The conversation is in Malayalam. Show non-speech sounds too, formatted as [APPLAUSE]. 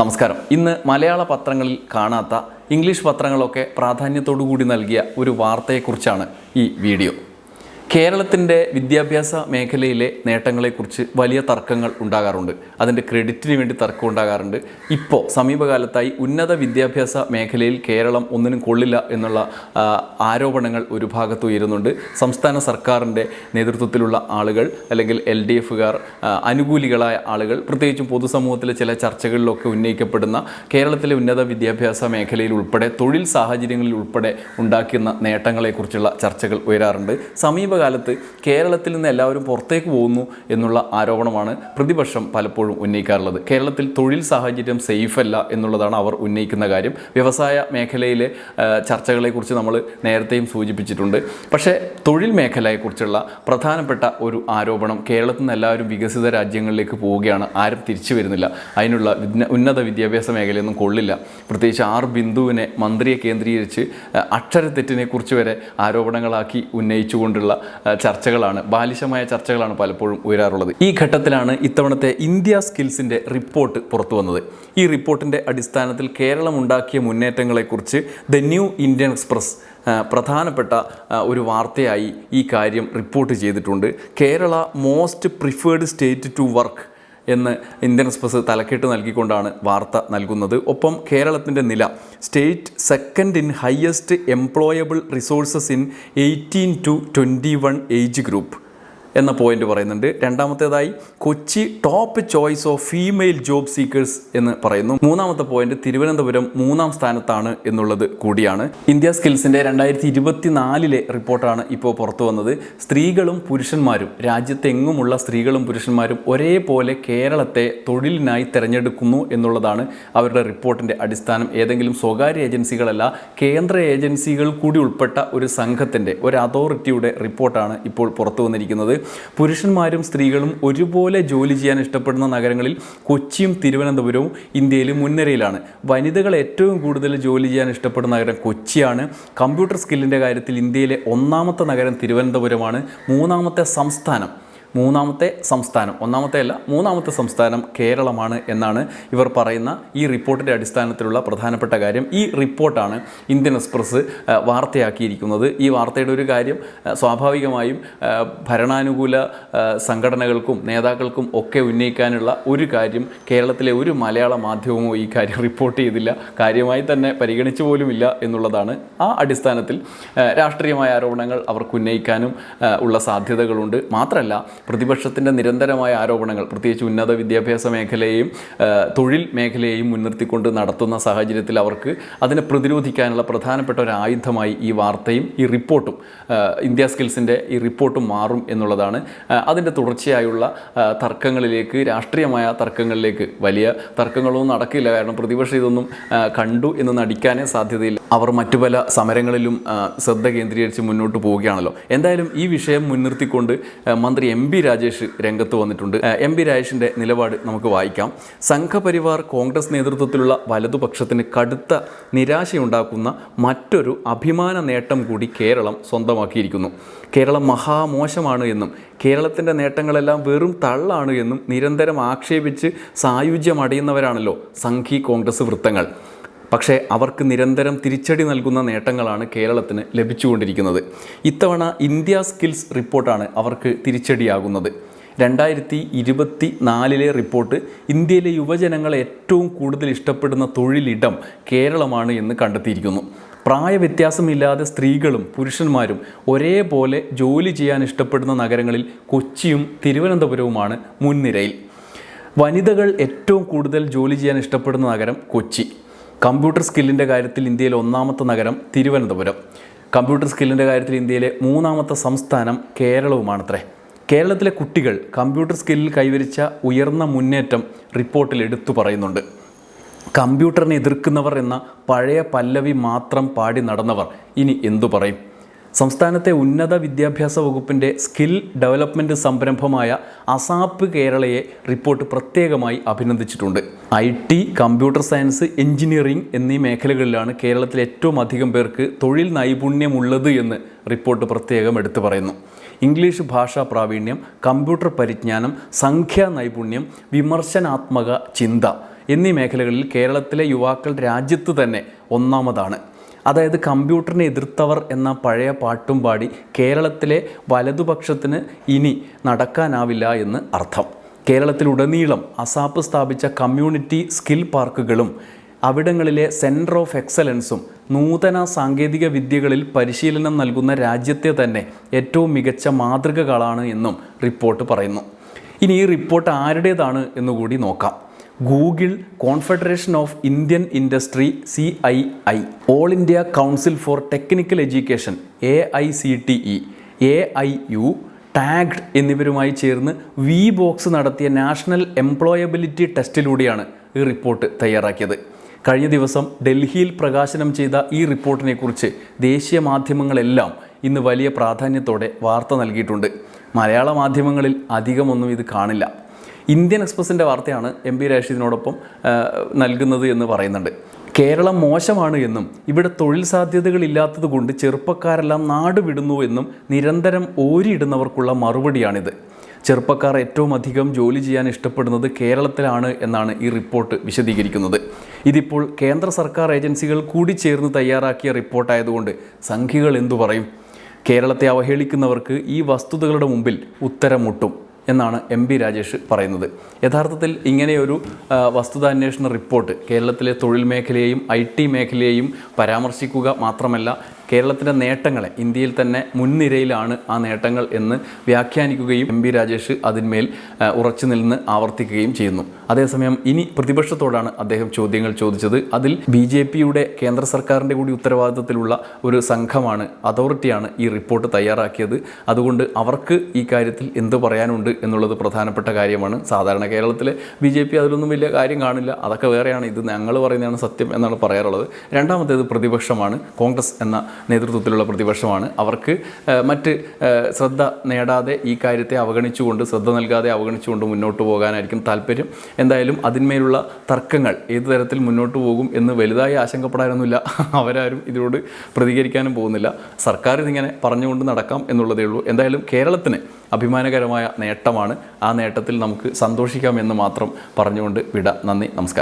നമസ്കാരം. ഇന്ന് മലയാള പത്രങ്ങളിൽ കാണാത്ത ഇംഗ്ലീഷ് പത്രങ്ങളൊക്കെ പ്രാധാന്യത്തോടു കൂടി നൽകിയ ഒരു വാർത്തയെക്കുറിച്ചാണ് ഈ വീഡിയോ. കേരളത്തിന്റെ വിദ്യാഭ്യാസ മേഖലയിലെ നേട്ടങ്ങളെക്കുറിച്ച് വലിയ തർക്കങ്ങൾ ഉണ്ടാകാറുണ്ട്. അതിന്റെ ക്രെഡിറ്റിന് വേണ്ടി തർക്കം ഉണ്ടാകാറുണ്ട്. ഇപ്പോൾ സമീപകാലത്തായി ഉന്നത വിദ്യാഭ്യാസ മേഖലയിൽ കേരളം ഒന്നിനും കൊള്ളില്ല എന്നുള്ള ആരോപണങ്ങൾ ഒരു ഭാഗത്ത് ഉയരുന്നുണ്ട്. സംസ്ഥാന സർക്കാരിന്റെ നേതൃത്വത്തിലുള്ള ആളുകൾ അല്ലെങ്കിൽ എൽ ഡി എഫുകാർ അനുകൂലികളായ ആളുകൾ പ്രത്യേകിച്ചും പൊതുസമൂഹത്തിലെ ചില ചർച്ചകളിലൊക്കെ ഉന്നയിക്കപ്പെടുന്ന കേരളത്തിലെ ഉന്നത വിദ്യാഭ്യാസ മേഖലയിൽ ഉൾപ്പെടെ തൊഴിൽ സാഹചര്യങ്ങളിൽ ഉൾപ്പെടെ ഉണ്ടാക്കുന്ന നേട്ടങ്ങളെക്കുറിച്ചുള്ള ചർച്ചകൾ ഉയരാറുണ്ട്. സമീപകാലത്ത് കേരളത്തിൽ നിന്ന് എല്ലാവരും പുറത്തേക്ക് പോകുന്നു എന്നുള്ള ആരോപണമാണ് പ്രതിപക്ഷം പലപ്പോഴും ഉന്നയിക്കാറുള്ളത്. കേരളത്തിൽ തൊഴിൽ സാഹചര്യം സേഫ് അല്ല എന്നുള്ളതാണ് അവർ ഉന്നയിക്കുന്ന കാര്യം. വ്യവസായ മേഖലയിലെ ചർച്ചകളെക്കുറിച്ച് നമ്മൾ നേരത്തെയും സൂചിപ്പിച്ചിട്ടുണ്ട്. പക്ഷേ തൊഴിൽ മേഖലയെക്കുറിച്ചുള്ള പ്രധാനപ്പെട്ട ഒരു ആരോപണം കേരളത്തിൽ നിന്ന് എല്ലാവരും വികസിത രാജ്യങ്ങളിലേക്ക് പോവുകയാണ്. ആരും തിരിച്ചു വരുന്നില്ല. അതിനുള്ള ഉന്നത വിദ്യാഭ്യാസ മേഖലയൊന്നും കൊള്ളില്ല. പ്രത്യേകിച്ച് ആർ ബിന്ദുവിനെ മന്ത്രിയെ കേന്ദ്രീകരിച്ച് അക്ഷരത്തെറ്റിനെക്കുറിച്ച് അക്ഷരത്തെറ്റിനെ കുറിച്ച് വരെ ആരോപണങ്ങളാക്കി ഉന്നയിച്ചുകൊണ്ടുള്ള ചർച്ചകളാണ് ബാലിശമായ ചർച്ചകളാണ് പലപ്പോഴും ഉയരാറുള്ളത്. ഈ ഘട്ടത്തിലാണ് ഇത്തവണത്തെ ഇന്ത്യ സ്കിൽസിന്റെ റിപ്പോർട്ട് പുറത്തു വന്നത്. ഈ റിപ്പോർട്ടിന്റെ അടിസ്ഥാനത്തിൽ കേരളം ഉണ്ടാക്കിയ മുന്നേറ്റങ്ങളെക്കുറിച്ച് ദ ന്യൂ ഇന്ത്യൻ എക്സ്പ്രസ് പ്രധാനപ്പെട്ട ഒരു വാർത്തയായി ഈ കാര്യം റിപ്പോർട്ട് ചെയ്തിട്ടുണ്ട്. Kerala most preferred state to work എന്ന് ഇന്ത്യൻ എക്സ്പ്രസ് തലക്കെട്ട് നൽകിക്കൊണ്ടാണ് വാർത്ത നൽകുന്നത്. ഒപ്പം കേരളത്തിന്റെ നില state second in highest employable resources in eighteen to twenty one age group. എന്ന പോയിന്റ് പറയുന്നുണ്ട്. രണ്ടാമത്തേതായി Kochi top choice of female job seekers എന്ന് പറയുന്നു. മൂന്നാമത്തെ പോയിന്റ് തിരുവനന്തപുരം മൂന്നാം സ്ഥാനത്താണ് എന്നുള്ളത് കൂടിയാണ്. ഇന്ത്യ സ്കിൽസിന്റെ രണ്ടായിരത്തി ഇരുപത്തിനാലിലെ റിപ്പോർട്ടാണ് ഇപ്പോൾ പുറത്തു വന്നത്. സ്ത്രീകളും പുരുഷന്മാരും രാജ്യത്തെങ്ങുമുള്ള സ്ത്രീകളും പുരുഷന്മാരും ഒരേപോലെ കേരളത്തെ തൊഴിലിനായി തിരഞ്ഞെടുക്കുന്നു എന്നുള്ളതാണ് അവരുടെ റിപ്പോർട്ടിന്റെ അടിസ്ഥാനം. ഏതെങ്കിലും സ്വകാര്യ ഏജൻസികളല്ല കേന്ദ്ര ഏജൻസികൾ കൂടി ഉൾപ്പെട്ട ഒരു സംഘത്തിന്റെ ഒരു അതോറിറ്റിയുടെ റിപ്പോർട്ടാണ് ഇപ്പോൾ പുറത്തു വന്നിരിക്കുന്നത്. പുരുഷന്മാരും സ്ത്രീകളും ഒരുപോലെ ജോലി ചെയ്യാൻ ഇഷ്ടപ്പെടുന്ന നഗരങ്ങളിൽ കൊച്ചിയും തിരുവനന്തപുരവും ഇന്ത്യയിൽ മുൻനിരയിലാണ്. വനിതകൾ ഏറ്റവും കൂടുതൽ ജോലി ചെയ്യാൻ ഇഷ്ടപ്പെടുന്ന നഗരം കൊച്ചിയാണ്. കമ്പ്യൂട്ടർ സ്കില്ലിന്റെ കാര്യത്തിൽ ഇന്ത്യയിലെ ഒന്നാമത്തെ നഗരം തിരുവനന്തപുരമാണ്. മൂന്നാമത്തെ സംസ്ഥാനം മൂന്നാമത്തെ സംസ്ഥാനം ഒന്നാമത്തെ അല്ല മൂന്നാമത്തെ സംസ്ഥാനം കേരളമാണ് എന്നാണ് ഇവർ പറയുന്ന ഈ റിപ്പോർട്ടിന്റെ അടിസ്ഥാനത്തിലുള്ള പ്രധാനപ്പെട്ട കാര്യം. ഈ റിപ്പോർട്ടാണ് ഇന്ത്യൻ എക്സ്പ്രസ് വാർത്തയാക്കിയിരിക്കുന്നത്. ഈ വാർത്തയുടെ ഒരു കാര്യം സ്വാഭാവികമായും ഭരണാനുകൂല സംഘടനകൾക്കും നേതാക്കൾക്കും ഒക്കെ ഉന്നയിക്കാനുള്ള ഒരു കാര്യം കേരളത്തിലെ ഒരു മലയാള മാധ്യമമോ ഈ കാര്യം റിപ്പോർട്ട് ചെയ്തില്ല. കാര്യമായി തന്നെ പരിഗണിച്ചു പോലുമില്ല എന്നുള്ളതാണ് ആ അടിസ്ഥാനത്തിൽ രാഷ്ട്രീയമായ ആരോപണങ്ങൾ അവർക്ക് ഉന്നയിക്കാനും ഉള്ള സാധ്യതകളുണ്ട്. മാത്രമല്ല പ്രതിപക്ഷത്തിന്റെ നിരന്തരമായ ആരോപണങ്ങൾ പ്രത്യേകിച്ച് ഉന്നത വിദ്യാഭ്യാസ മേഖലയെയും തൊഴിൽ മേഖലയെയും മുൻനിർത്തിക്കൊണ്ട് നടത്തുന്ന സാഹചര്യത്തിൽ അവർക്ക് അതിനെ പ്രതിരോധിക്കാനുള്ള പ്രധാനപ്പെട്ട ഒരു ആയുധമായി ഈ വാർത്തയും ഈ റിപ്പോർട്ടും ഇന്ത്യ സ്കിൽസിന്റെ ഈ റിപ്പോർട്ടും മാറും എന്നുള്ളതാണ്. അതിന്റെ തുടർച്ചയായുള്ള തർക്കങ്ങളിലേക്ക് രാഷ്ട്രീയമായ തർക്കങ്ങളിലേക്ക് വലിയ തർക്കങ്ങളൊന്നും നടക്കില്ല. കാരണം പ്രതിപക്ഷം ഇതൊന്നും കണ്ടു എന്ന് നടിക്കാനേ സാധ്യതയില്ല. അവർ മറ്റു പല സമരങ്ങളിലും ശ്രദ്ധ കേന്ദ്രീകരിച്ച് മുന്നോട്ട് പോവുകയാണല്ലോ. എന്തായാലും ഈ വിഷയം മുൻനിർത്തിക്കൊണ്ട് മന്ത്രി എം ബി രാജേഷ് രംഗത്ത് വന്നിട്ടുണ്ട്. എം ബി രാജേഷിന്റെ നിലപാട് നമുക്ക് വായിക്കാം. സംഘപരിവാർ കോൺഗ്രസ് നേതൃത്വത്തിലുള്ള വലതുപക്ഷത്തിന് കടുത്ത നിരാശയുണ്ടാക്കുന്ന മറ്റൊരു അഭിമാന നേട്ടം കൂടി കേരളം സ്വന്തമാക്കിയിരിക്കുന്നു. കേരളം മഹാമോശമാണ് എന്നും കേരളത്തിന്റെ നേട്ടങ്ങളെല്ലാം വെറും തള്ളാണ് എന്നും നിരന്തരം ആക്ഷേപിച്ച് സായുജ്യമടയുന്നവരാണല്ലോ സംഘി കോൺഗ്രസ് വൃത്തങ്ങൾ. പക്ഷേ അവർക്ക് നിരന്തരം തിരിച്ചടി നൽകുന്ന നേട്ടങ്ങളാണ് കേരളത്തിന് ലഭിച്ചുകൊണ്ടിരിക്കുന്നത്. ഇത്തവണ ഇന്ത്യ സ്കിൽസ് റിപ്പോർട്ടാണ് അവർക്ക് തിരിച്ചടിയാകുന്നത്. രണ്ടായിരത്തി ഇരുപത്തി നാലിലെ റിപ്പോർട്ട് ഇന്ത്യയിലെ യുവജനങ്ങൾ ഏറ്റവും കൂടുതൽ ഇഷ്ടപ്പെടുന്ന തൊഴിലിടം കേരളമാണ് എന്ന് കണ്ടെത്തിയിരിക്കുന്നു. പ്രായവ്യത്യാസമില്ലാതെ സ്ത്രീകളും പുരുഷന്മാരും ഒരേപോലെ ജോലി ചെയ്യാൻ ഇഷ്ടപ്പെടുന്ന നഗരങ്ങളിൽ കൊച്ചിയും തിരുവനന്തപുരവുമാണ് മുൻനിരയിൽ. വനിതകൾ ഏറ്റവും കൂടുതൽ ജോലി ചെയ്യാൻ ഇഷ്ടപ്പെടുന്ന നഗരം കൊച്ചി. കമ്പ്യൂട്ടർ സ്കില്ലിന്റെ കാര്യത്തിൽ ഇന്ത്യയിലെ ഒന്നാമത്തെ നഗരം തിരുവനന്തപുരം. കമ്പ്യൂട്ടർ സ്കില്ലിന്റെ കാര്യത്തിൽ ഇന്ത്യയിലെ മൂന്നാമത്തെ സംസ്ഥാനം കേരളവുമാണത്രേ. കേരളത്തിലെ കുട്ടികൾ കമ്പ്യൂട്ടർ സ്കില്ലിൽ കൈവരിച്ച ഉയർന്ന മുന്നേറ്റം റിപ്പോർട്ടിൽ എടുത്തു പറയുന്നുണ്ട്. കമ്പ്യൂട്ടറിനെ എതിർക്കുന്നവർ എന്ന പഴയ പല്ലവി മാത്രം പാടി നടന്നവർ ഇനി എന്തു പറയും? സംസ്ഥാനത്തെ ഉന്നത വിദ്യാഭ്യാസ വകുപ്പിന്റെ സ്കിൽ ഡെവലപ്മെന്റ് സംരംഭമായ അസാപ്പ് കേരളയെ റിപ്പോർട്ട് പ്രത്യേകമായി അഭിനന്ദിച്ചിട്ടുണ്ട്. I T computer science engineering എന്നീ മേഖലകളിലാണ് കേരളത്തിൽ ഏറ്റവും അധികം പേർക്ക് തൊഴിൽ നൈപുണ്യമുള്ളത് എന്ന് റിപ്പോർട്ട് പ്രത്യേകം എടുത്തു പറയുന്നു. ഇംഗ്ലീഷ് ഭാഷാ പ്രാവീണ്യം കമ്പ്യൂട്ടർ പരിജ്ഞാനം സംഖ്യാ നൈപുണ്യം വിമർശനാത്മക ചിന്ത എന്നീ മേഖലകളിൽ കേരളത്തിലെ യുവാക്കൾ രാജ്യത്ത് തന്നെ ഒന്നാമതാണ്. അതായത് കമ്പ്യൂട്ടറിനെ എതിർത്തവർ എന്ന പഴയ പാട്ടും പാടി കേരളത്തിലെ വലതുപക്ഷത്തിന് ഇനി നടക്കാനാവില്ല എന്ന് അർത്ഥം. കേരളത്തിലുടനീളം അസാപ്പ് സ്ഥാപിച്ച കമ്മ്യൂണിറ്റി സ്കിൽ പാർക്കുകളും അവിടങ്ങളിലെ സെന്റർ ഓഫ് എക്സലൻസും നൂതന സാങ്കേതിക വിദ്യകളിൽ പരിശീലനം നൽകുന്ന രാജ്യത്തെ തന്നെ ഏറ്റവും മികച്ച മാതൃകകളാണ് എന്നും റിപ്പോർട്ട് പറയുന്നു. ഇനി ഈ റിപ്പോർട്ട് ആരുടേതാണ് എന്നുകൂടി നോക്കാം. Google confederation of Indian industry C I I all India council for technical education A I C T E A I U tagged എന്നിവരുമായി ചേർന്ന് വി ബോക്സ് നടത്തിയ നാഷണൽ എംപ്ലോയബിലിറ്റി ടെസ്റ്റിലൂടെയാണ് ഈ റിപ്പോർട്ട് തയ്യാറാക്കിയത്. കഴിഞ്ഞ ദിവസം ഡൽഹിയിൽ പ്രകാശനം ചെയ്ത ഈ റിപ്പോർട്ടിനെക്കുറിച്ച് ദേശീയ മാധ്യമങ്ങളെല്ലാം ഇന്ന് വലിയ പ്രാധാന്യത്തോടെ വാർത്ത നൽകിയിട്ടുണ്ട്. മലയാള മാധ്യമങ്ങളിൽ അധികമൊന്നും ഇത് കാണില്ല. ഇന്ത്യൻ എക്സ്പ്രസിന്റെ വാർത്തയാണ് എം പി രാഷീദിനോടൊപ്പം നൽകുന്നത് എന്ന് പറയുന്നുണ്ട്. കേരളം മോശമാണ് എന്നും ഇവിടെ തൊഴിൽ സാധ്യതകളില്ലാത്തത് കൊണ്ട് ചെറുപ്പക്കാരെല്ലാം നാട് വിടുന്നു എന്നും നിരന്തരം ഓരിയിടുന്നവർക്കുള്ള മറുപടിയാണിത്. ചെറുപ്പക്കാർ ഏറ്റവും അധികം ജോലി ചെയ്യാൻ ഇഷ്ടപ്പെടുന്നത് കേരളത്തിലാണ് എന്നാണ് ഈ റിപ്പോർട്ട് വിശദീകരിക്കുന്നത്. ഇതിപ്പോൾ കേന്ദ്ര സർക്കാർ ഏജൻസികൾ കൂടി ചേർന്ന് തയ്യാറാക്കിയ റിപ്പോർട്ടായതുകൊണ്ട് സംഖ്യകൾ എന്തു പറയും? കേരളത്തെ അവഹേളിക്കുന്നവർക്ക് ഈ വസ്തുതകളുടെ മുമ്പിൽ ഉത്തരം മുട്ടും എന്നാണ് എം പി രാജേഷ് പറയുന്നത്. യഥാർത്ഥത്തിൽ ഇങ്ങനെയൊരു വസ്തുതാന്വേഷണ റിപ്പോർട്ട് കേരളത്തിലെ തൊഴിൽ മേഖലയെയും ഐ ടി മേഖലയെയും പരാമർശിക്കുക മാത്രമല്ല കേരളത്തിന്റെ നേട്ടങ്ങളെ ഇന്ത്യയിൽ തന്നെ മുൻനിരയിലാണ് ആ നേട്ടങ്ങൾ എന്ന് വ്യാഖ്യാനിക്കുകയും എം ബി രാജേഷ് അതിന്മേൽ ഉറച്ചു നിന്ന് ആവർത്തിക്കുകയും ചെയ്യുന്നു. അതേസമയം ഇനി പ്രതിപക്ഷത്തോടാണ് അദ്ദേഹം ചോദ്യങ്ങൾ ചോദിച്ചത്. അതിൽ ബി ജെ പിയുടെ കേന്ദ്ര സർക്കാരിന്റെ കൂടി ഉത്തരവാദിത്തത്തിലുള്ള ഒരു സംഘമാണ് അതോറിറ്റിയാണ് ഈ റിപ്പോർട്ട് തയ്യാറാക്കിയത്. അതുകൊണ്ട് അവർക്ക് ഈ കാര്യത്തിൽ എന്ത് പറയാനുണ്ട് എന്നുള്ളത് പ്രധാനപ്പെട്ട കാര്യമാണ്. സാധാരണ കേരളത്തിലെ ബി ജെ പി അതിലൊന്നും വലിയ കാര്യം കാണില്ല. അതൊക്കെ വേറെയാണ്. ഇത് ഞങ്ങൾ പറയുന്നതാണ് സത്യം എന്നാണ് പറയാറുള്ളത്. രണ്ടാമത്തേത് പ്രതിപക്ഷമാണ് കോൺഗ്രസ് എന്ന നേതൃത്വത്തിലുള്ള പ്രതിപക്ഷമാണ്. അവർക്ക് മറ്റ് ശ്രദ്ധ നേടാതെ ഈ കാര്യത്തെ അവഗണിച്ചുകൊണ്ട് ശ്രദ്ധ നൽകാതെ അവഗണിച്ചുകൊണ്ട് മുന്നോട്ട് പോകാനായിരിക്കും താല്പര്യം. എന്തായാലും അതിന്മേലുള്ള തർക്കങ്ങൾ ഏത് തരത്തിൽ മുന്നോട്ട് പോകും എന്ന് വലുതായി ആശങ്കപ്പെടാനൊന്നുമില്ല. [LAUGHS] അവരാരും ഇതിനോട് പ്രതികരിക്കാനും പോകുന്നില്ല. സർക്കാർ ഇതിങ്ങനെ പറഞ്ഞുകൊണ്ട് നടക്കാം എന്നുള്ളതേ ഉള്ളൂ. എന്തായാലും കേരളത്തിന് അഭിമാനകരമായ നേട്ടമാണ്. ആ നേട്ടത്തിൽ നമുക്ക് സന്തോഷിക്കാം എന്ന് മാത്രം പറഞ്ഞുകൊണ്ട് വിട. നന്ദി നമസ്കാരം.